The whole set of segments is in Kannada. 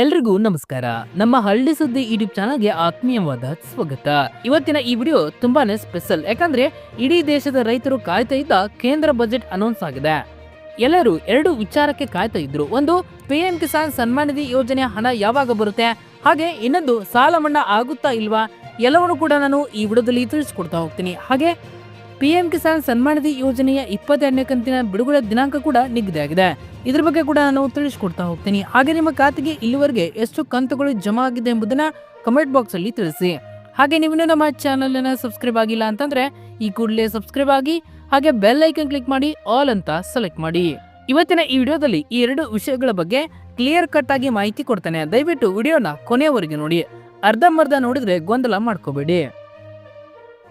ಎಲ್ರಿಗೂ ನಮಸ್ಕಾರ. ನಮ್ಮ ಹಳ್ಳಿ ಸುದ್ದಿ ಯೂಟ್ಯೂಬ್ ಚಾನಲ್ಗೆ ಆತ್ಮೀಯವಾದ ಸ್ವಾಗತ. ಇವತ್ತಿನ ಈ ವಿಡಿಯೋ ತುಂಬಾನೇ ಸ್ಪೆಷಲ್. ಯಾಕಂದ್ರೆ ಇಡೀ ದೇಶದ ರೈತರು ಕಾಯ್ತಾ ಇದ್ದ ಕೇಂದ್ರ ಬಜೆಟ್ ಅನೌನ್ಸ್ ಆಗಿದೆ. ಎಲ್ಲರೂ ಎರಡು ವಿಚಾರಕ್ಕೆ ಕಾಯ್ತಾ ಇದ್ರು. ಒಂದು ಪಿ ಎಂ ಕಿಸಾನ್ ಸನ್ಮಾನ್ ನಿಧಿ ಯೋಜನೆ ಹಣ ಯಾವಾಗ ಬರುತ್ತೆ? ಹಾಗೆ ಇನ್ನೊಂದು, ಸಾಲ ಮನ್ನಾ ಆಗುತ್ತಾ ಇಲ್ವಾ? ಎಲ್ಲವನ್ನು ಕೂಡ ನಾನು ಈ ವಿಡಿಯೋದಲ್ಲಿ ತಿಳಿಸ್ಕೊಡ್ತಾ ಹೋಗ್ತೀನಿ. ಹಾಗೆ ಪಿ ಎಂ ಕಿಸಾನ್ ಸನ್ಮಾನಧಿ ನಿಧಿ ಯೋಜನೆಯ ಇಪ್ಪತ್ತೆರಡನೇ ಕಂತಿನ ಬಿಡುಗಡೆ ದಿನಾಂಕ ಕೂಡ ನಿಗದಿಯಾಗಿದೆ ಇದ್ರ ಬಗ್ಗೆ ಕೂಡ ನಾನು ತಿಳಿಸ್ಕೊಡ್ತಾ ಹೋಗ್ತೀನಿ. ಹಾಗೆ ನಿಮ್ಮ ಖಾತೆಗೆ ಇಲ್ಲಿವರೆಗೆ ಎಷ್ಟು ಕಂತುಗಳು ಜಮಾ ಆಗಿದೆ ಎಂಬುದನ್ನ ಕಮೆಂಟ್ ಬಾಕ್ಸ್ ಅಲ್ಲಿ ತಿಳಿಸಿ. ಹಾಗೆ ನೀವು ನಮ್ಮ ಚಾನಲ್ ಅನ್ನ ಸಬ್ಸ್ಕ್ರೈಬ್ ಆಗಿಲ್ಲ ಅಂತಂದ್ರೆ ಈ ಕೂಡಲೇ ಸಬ್ಸ್ಕ್ರೈಬ್ ಆಗಿ, ಹಾಗೆ ಬೆಲ್ ಐಕನ್ ಕ್ಲಿಕ್ ಮಾಡಿ ಆಲ್ ಅಂತ ಸೆಲೆಕ್ಟ್ ಮಾಡಿ. ಇವತ್ತಿನ ಈ ವಿಡಿಯೋದಲ್ಲಿ ಈ ಎರಡು ವಿಷಯಗಳ ಬಗ್ಗೆ ಕ್ಲಿಯರ್ ಕಟ್ ಆಗಿ ಮಾಹಿತಿ ಕೊಡ್ತೇನೆ. ದಯವಿಟ್ಟು ವಿಡಿಯೋನ ಕೊನೆಯವರೆಗೆ ನೋಡಿ. ಅರ್ಧಂಬರ್ಧ ನೋಡಿದ್ರೆ ಗೊಂದಲ ಮಾಡ್ಕೋಬೇಡಿ.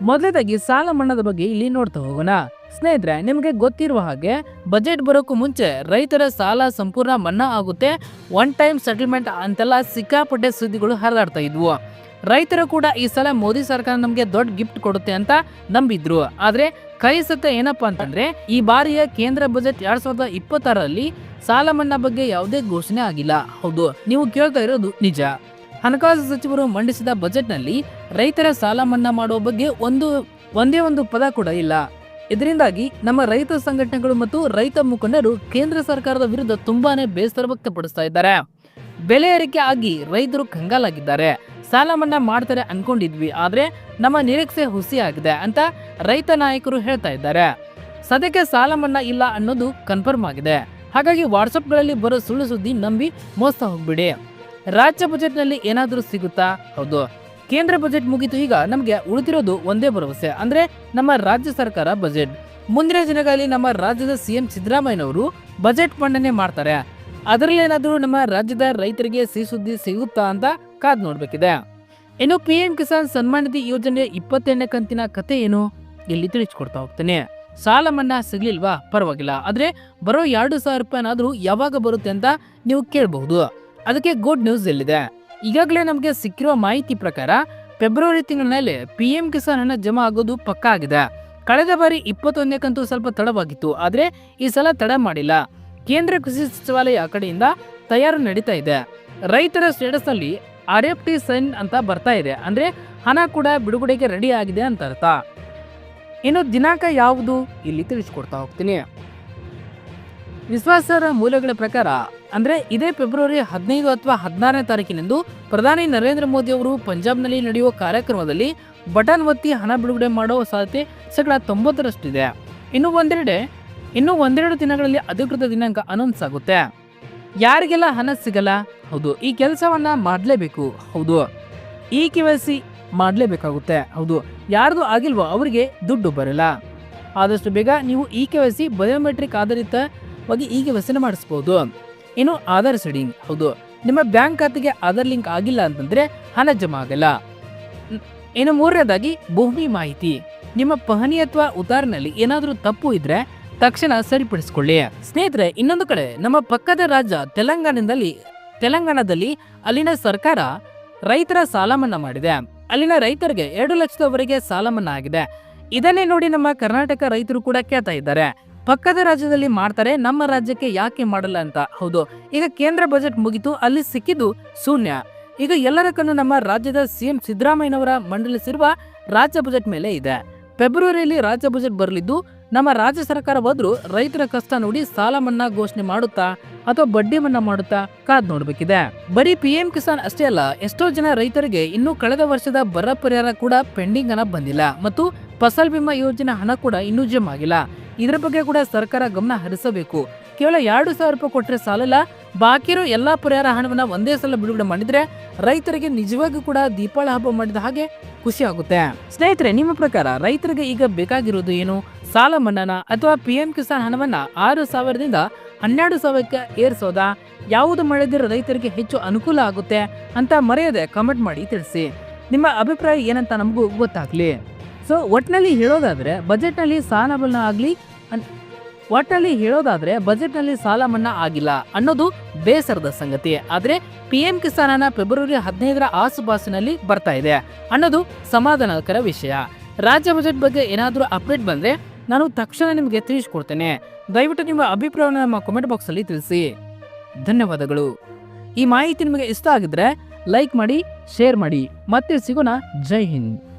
ಮೊದಲನೇದಾಗಿ ಸಾಲ ಮನ್ನಾದ ಬಗ್ಗೆ ಇಲ್ಲಿ ನೋಡ್ತಾ ಹೋಗೋಣ. ಸ್ನೇಹಿತರೆ, ನಿಮಗೆ ಗೊತ್ತಿರುವ ಹಾಗೆ ಬಜೆಟ್ ಬರೋಕ್ಕೂ ಮುಂಚೆ ರೈತರ ಸಾಲ ಸಂಪೂರ್ಣ ಮನ್ನಾ ಆಗುತ್ತೆ. ಒನ್ ಟೈಮ್ ಸೆಟಲ್ಮೆಂಟ್ ಅಂತೆಲ್ಲ ಸಿಕ್ಕಾಪಟ್ಟೆ ಸುದ್ದಿಗಳು ಹರಿದಾಡ್ತಾ ಇದ್ವು. ರೈತರು ಕೂಡ ಈ ಸಲ ಮೋದಿ ಸರ್ಕಾರ ನಮಗೆ ದೊಡ್ಡ ಗಿಫ್ಟ್ ಕೊಡುತ್ತೆ ಅಂತ ನಂಬಿದ್ರು. ಆದರೆ ಕೈ ಸತ್ತ ಏನಪ್ಪಾ ಅಂತಂದ್ರೆ, ಈ ಬಾರಿಯ ಕೇಂದ್ರ ಬಜೆಟ್ ಎರಡ್ ಸಾವಿರದ ಇಪ್ಪತ್ತಾರರಲ್ಲಿ ಸಾಲ ಮನ್ನಾ ಬಗ್ಗೆ ಯಾವುದೇ ಘೋಷಣೆ ಆಗಿಲ್ಲ. ಹೌದು, ನೀವು ಕೇಳ್ತಾ ಇರೋದು ನಿಜ. ಹಣಕಾಸು ಸಚಿವರು ಮಂಡಿಸಿದ ಬಜೆಟ್ನಲ್ಲಿ ರೈತರ ಸಾಲ ಮನ್ನಾ ಮಾಡುವ ಬಗ್ಗೆ ಒಂದು, ಒಂದೇ ಒಂದು ಪದ ಕೂಡ ಇಲ್ಲ. ಇದರಿಂದಾಗಿ ನಮ್ಮ ರೈತ ಸಂಘಟನೆಗಳು ಮತ್ತು ರೈತ ಮುಖಂಡರು ಕೇಂದ್ರ ಸರ್ಕಾರದ ವಿರುದ್ಧ ತುಂಬಾನೇ ಬೇಸರ ವ್ಯಕ್ತಪಡಿಸ್ತಾ ಇದ್ದಾರೆ. ಬೆಲೆ ಏರಿಕೆ ಆಗಿ ರೈತರು ಕಂಗಾಲಾಗಿದ್ದಾರೆ. ಸಾಲ ಮನ್ನಾ ಮಾಡ್ತಾರೆ ಅನ್ಕೊಂಡಿದ್ವಿ, ಆದ್ರೆ ನಮ್ಮ ನಿರೀಕ್ಷೆ ಹುಸಿ ಆಗಿದೆ ಅಂತ ರೈತ ನಾಯಕರು ಹೇಳ್ತಾ ಇದ್ದಾರೆ. ಸದ್ಯಕ್ಕೆ ಸಾಲ ಮನ್ನಾ ಇಲ್ಲ ಅನ್ನೋದು ಕನ್ಫರ್ಮ್ ಆಗಿದೆ. ಹಾಗಾಗಿ ವಾಟ್ಸಪ್ಗಳಲ್ಲಿ ಬರೋ ಸುಳ್ಳು ಸುದ್ದಿ ನಂಬಿ ಮೋಸ ಹೋಗ್ಬಿಡಿ. ರಾಜ್ಯ ಬಜೆಟ್ನಲ್ಲಿ ಏನಾದರೂ ಸಿಗುತ್ತಾ? ಹೌದು. ಕೇಂದ್ರ ಬಜೆಟ್ ಮುಗಿತು ಈಗ ನಮಗೆ ಉಳಿದಿರೋದು ಒಂದೇ ಭರವಸೆ, ಅಂದ್ರೆ ನಮ್ಮ ರಾಜ್ಯ ಸರ್ಕಾರ ಬಜೆಟ್. ಮುಂದಿನ ದಿನಗಳಲ್ಲಿ ನಮ್ಮ ರಾಜ್ಯದ ಸಿಎಂ ಸಿದ್ದರಾಮಯ್ಯನವರು ಬಜೆಟ್ ಮಂಡನೆ ಮಾಡ್ತಾರೆ. ಅದರಲ್ಲಿ ಏನಾದರೂ ನಮ್ಮ ರಾಜ್ಯದ ರೈತರಿಗೆ ಸಿಹಿ ಸುದ್ದಿ ಸಿಗುತ್ತಾ ಅಂತ ಕಾದ್ ನೋಡ್ಬೇಕಿದೆ. ಇನ್ನು ಪಿ ಎಂ ಕಿಸಾನ್ ಸನ್ಮಾನ್ ನಿಧಿ ಯೋಜನೆ ಇಪ್ಪತ್ತೆರಡನೇ ಕಂತಿನ ಕತೆ ಏನು? ಇಲ್ಲಿ ತಿಳಿಸ್ಕೊಡ್ತಾ ಹೋಗ್ತೇನೆ. ಸಾಲ ಮನ್ನಾ ಸಿಗ್ಲಿಲ್ವಾ? ಪರವಾಗಿಲ್ಲ. ಆದ್ರೆ ಬರೋ ಎರಡು ಸಾವಿರ ರೂಪಾಯಿನಾದ್ರೂ ಯಾವಾಗ ಬರುತ್ತೆ ಅಂತ ನೀವು ಕೇಳಬಹುದು. ಅದಕ್ಕೆ ಗುಡ್ ನ್ಯೂಸ್ ಎಲ್ಲಿದೆ ಈಗಾಗಲೇ ನಮಗೆ ಸಿಕ್ಕಿರುವ ಮಾಹಿತಿ ಪ್ರಕಾರ ಫೆಬ್ರವರಿ ತಿಂಗಳಿನಲ್ಲಿ ಪಿ ಎಂ ಕಿಸಾನ್ ಹಣ ಜಮಾ ಆಗೋದು ಪಕ್ಕಾ ಆಗಿದೆ. ಕಳೆದ ಬಾರಿ ಇಪ್ಪತ್ತೊಂದನೇ ಕಂತು ಸ್ವಲ್ಪ ತಡವಾಗಿತ್ತು, ಆದರೆ ಈ ಸಲ ತಡ ಮಾಡಿಲ್ಲ. ಕೇಂದ್ರ ಕೃಷಿ ಸಚಿವಾಲಯ ಕಡೆಯಿಂದ ತಯಾರು ನಡೀತಾ ಇದೆ. ರೈತರ ಸ್ಟೇಟಸ್ನಲ್ಲಿ ಆರ್ ಎಫ್ ಟಿ ಸೈನ್ ಅಂತ ಬರ್ತಾ ಇದೆ, ಅಂದ್ರೆ ಹಣ ಕೂಡ ಬಿಡುಗಡೆಗೆ ರೆಡಿ ಆಗಿದೆ ಅಂತ ಅರ್ಥ. ಇನ್ನು ದಿನಾಂಕ ಯಾವುದು? ಇಲ್ಲಿ ತಿಳಿಸ್ಕೊಡ್ತಾ ಹೋಗ್ತೀನಿ. ವಿಶ್ವಾಸಾರ್ಹ ಮೂಲಗಳ ಪ್ರಕಾರ, ಅಂದ್ರೆ ಇದೇ ಫೆಬ್ರವರಿ ಹದಿನೈದು ಅಥವಾ ಹದಿನಾರನೇ ತಾರೀಕಿನಂದು ಪ್ರಧಾನಿ ನರೇಂದ್ರ ಮೋದಿ ಅವರು ಪಂಜಾಬ್ನಲ್ಲಿ ನಡೆಯುವ ಕಾರ್ಯಕ್ರಮದಲ್ಲಿ ಬಟನ್ ಒತ್ತಿ ಹಣ ಬಿಡುಗಡೆ ಮಾಡುವ ಸಾಧ್ಯತೆ ಶೇಕಡ ತೊಂಬತ್ತರಷ್ಟಿದೆ. ಇನ್ನು ಒಂದೆರಡೆ, ಇನ್ನು ಒಂದೆರಡು ದಿನಗಳಲ್ಲಿ ಅಧಿಕೃತ ದಿನಾಂಕ ಅನೌನ್ಸ್ ಆಗುತ್ತೆ. ಯಾರಿಗೆಲ್ಲ ಹಣ ಸಿಗಲ್ಲ? ಹೌದು, ಈ ಕೆಲಸವನ್ನ ಮಾಡಲೇಬೇಕು. ಹೌದು, ಈ ಕೆ ವೈ ಸಿ ಮಾಡಲೇಬೇಕಾಗುತ್ತೆ. ಹೌದು, ಯಾರ್ದು ಆಗಿಲ್ವೋ ಅವರಿಗೆ ದುಡ್ಡು ಬರಲ್ಲ. ಆದಷ್ಟು ಬೇಗ ನೀವು E K Y C biometric ಆಧಾರಿತವಾಗಿ ಈ ಈಗ ವ್ಯಸನ ಸಿನ ಮಾಡಿಸ್ಬೋದು. ಇನ್ನು ಆಧಾರ್ ಸೆಡಿಂಗ್ ಹೌದು. ನಿಮ್ಮ ಬ್ಯಾಂಕ್ ಖಾತೆಗೆ ಆಧಾರ್ ಲಿಂಕ್ ಆಗಿಲ್ಲ ಅಂತಂದ್ರೆ ಹಣ ಜಮಾ ಆಗಲ್ಲ. ಇನ್ನು ಮೂರನೇದಾಗಿ ಭೂಮಿ ಮಾಹಿತಿ. ನಿಮ್ಮ ಪಹಣಿ ಅಥವಾ ಉತ್ತಾರನಲ್ಲಿ ಏನಾದರೂ ತಪ್ಪು ಇದ್ರೆ ತಕ್ಷಣ ಸರಿಪಡಿಸಿಕೊಳ್ಳಿ. ಸ್ನೇಹಿತರೆ, ಇನ್ನೊಂದು ಕಡೆ ನಮ್ಮ ಪಕ್ಕದ ರಾಜ್ಯ ತೆಲಂಗಾಣದಲ್ಲಿ ತೆಲಂಗಾಣದಲ್ಲಿ ಅಲ್ಲಿನ ಸರ್ಕಾರ ರೈತರ ಸಾಲ ಮನ್ನಾ ಮಾಡಿದೆ. ಅಲ್ಲಿನ ರೈತರಿಗೆ ಎರಡು ಲಕ್ಷದವರೆಗೆ ಸಾಲ ಮನ್ನಾ ಆಗಿದೆ. ಇದನ್ನೇ ನೋಡಿ ನಮ್ಮ ಕರ್ನಾಟಕ ರೈತರು ಕೂಡ ಕೇಳ್ತಾ ಇದ್ದಾರೆ. ಪಕ್ಕದ ರಾಜ್ಯದಲ್ಲಿ ಮಾಡ್ತಾರೆ, ನಮ್ಮ ರಾಜ್ಯಕ್ಕೆ ಯಾಕೆ ಮಾಡಲ್ಲ ಅಂತ? ಹೌದು. ಈಗ ಕೇಂದ್ರ ಬಜೆಟ್ ಮುಗಿತು, ಅಲ್ಲಿ ಸಿಕ್ಕಿದ್ದು ಶೂನ್ಯ. ಈಗ ಎಲ್ಲರ ಕಣ್ಣು ನಮ್ಮ ರಾಜ್ಯದ ಸಿಎಂ ಸಿದ್ದರಾಮಯ್ಯನವರ ಮಂಡಲಿಸಿರುವ ರಾಜ್ಯ ಬಜೆಟ್ ಮೇಲೆ ಇದೆ. ಫೆಬ್ರವರಿಯಲ್ಲಿ ರಾಜ್ಯ ಬಜೆಟ್ ಬರಲಿದ್ದು, ನಮ್ಮ ರಾಜ್ಯ ಸರ್ಕಾರ ಹೋದ್ರು ರೈತರ ಕಷ್ಟ ನೋಡಿ ಸಾಲ ಮನ್ನಾ ಘೋಷಣೆ ಮಾಡುತ್ತಾ, ಅಥವಾ ಬಡ್ಡಿ ಮನ್ನಾ ಮಾಡುತ್ತಾ ಕಾದ್ ನೋಡಬೇಕಿದೆ. ಬರೀ ಪಿ ಎಂ ಕಿಸಾನ್ ಅಷ್ಟೇ ಅಲ್ಲ, ಎಷ್ಟೋ ಜನ ರೈತರಿಗೆ ಇನ್ನು ಕಳೆದ ವರ್ಷದ ಬರ ಪರಿಹಾರ ಕೂಡ ಪೆಂಡಿಂಗ್ ಹಣ ಬಂದಿಲ್ಲ. ಮತ್ತು ಫಸಲ್ ಬಿಮಾ ಯೋಜನೆ ಹಣ ಕೂಡ ಇನ್ನೂ ಜಮಾ ಆಗಿಲ್ಲ. ಇದರ ಬಗ್ಗೆ ಕೂಡ ಸರ್ಕಾರ ಗಮನ ಹರಿಸಬೇಕು. ಕೇವಲ ಎರಡು ಸಾವಿರ ರೂಪಾಯಿ ಕೊಟ್ಟರೆ ಸಾಲಲ್ಲ, ಬಾಕಿ ಇರೋ ಎಲ್ಲ ಪರಿಹಾರ ಹಣವನ್ನು ಒಂದೇ ಸಲ ಬಿಡುಗಡೆ ಮಾಡಿದ್ರೆ ರೈತರಿಗೆ ನಿಜವಾಗಿಯೂ ಕೂಡ ದೀಪಾವಳಿ ಹಬ್ಬ ಮಾಡಿದ ಹಾಗೆ ಖುಷಿ ಆಗುತ್ತೆ. ಸ್ನೇಹಿತರೆ, ನಿಮ್ಮ ಪ್ರಕಾರ ರೈತರಿಗೆ ಈಗ ಬೇಕಾಗಿರೋದು ಏನು? ಸಾಲ ಮನ್ನಾನ ಅಥವಾ ಪಿ ಎಂ ಕಿಸಾನ್ ಹಣವನ್ನ ಆರು ಸಾವಿರದಿಂದ ಹನ್ನೆರಡು ಸಾವಿರಕ್ಕೆ ಏರಿಸೋದಾ? ಯಾವುದು ಮಾಡಿದ್ರೆ ರೈತರಿಗೆ ಹೆಚ್ಚು ಅನುಕೂಲ ಆಗುತ್ತೆ ಅಂತ ಮರೆಯದೆ ಕಮೆಂಟ್ ಮಾಡಿ ತಿಳಿಸಿ. ನಿಮ್ಮ ಅಭಿಪ್ರಾಯ ಏನಂತ ನಮಗೂ ಗೊತ್ತಾಗ್ಲಿ. ಸೊ ಒಟ್ಟಿನಲ್ಲಿ ಹೇಳೋದಾದ್ರೆ ಬಜೆಟ್ನಲ್ಲಿ ಸಾಲ ಮನ್ನಾ ಆಗಲಿ ಒಟ್ಟಿನಲ್ಲಿ ಹೇಳೋದಾದ್ರೆ ಬಜೆಟ್ನಲ್ಲಿ ಸಾಲ ಮನ್ನಾ ಆಗಿಲ್ಲ ಅನ್ನೋದು ಬೇಸರದ ಸಂಗತಿ. ಆದ್ರೆ ಪಿ ಎಂ ಕಿಸಾನ್ ಫೆಬ್ರವರಿ ಹದಿನೈದರ ಆಸುಪಾಸಿನಲ್ಲಿ ಬರ್ತಾ ಇದೆ ಅನ್ನೋದು ಸಮಾಧಾನಕರ ವಿಷಯ. ರಾಜ್ಯ ಬಜೆಟ್ ಬಗ್ಗೆ ಏನಾದರೂ ಅಪ್ಡೇಟ್ ಬಂದ್ರೆ ನಾನು ತಕ್ಷಣ ನಿಮಗೆ ತಿಳಿಸ್ಕೊಡ್ತೇನೆ. ದಯವಿಟ್ಟು ನಿಮ್ಮ ಅಭಿಪ್ರಾಯವನ್ನು ನಮ್ಮ ಕಾಮೆಂಟ್ ಬಾಕ್ಸಲ್ಲಿ ತಿಳಿಸಿ. ಧನ್ಯವಾದಗಳು. ಈ ಮಾಹಿತಿ ನಿಮಗೆ ಇಷ್ಟ ಆಗಿದ್ರೆ ಲೈಕ್ ಮಾಡಿ ಶೇರ್ ಮಾಡಿ. ಮತ್ತೆ ಸಿಗೋಣ. ಜೈ ಹಿಂದ್.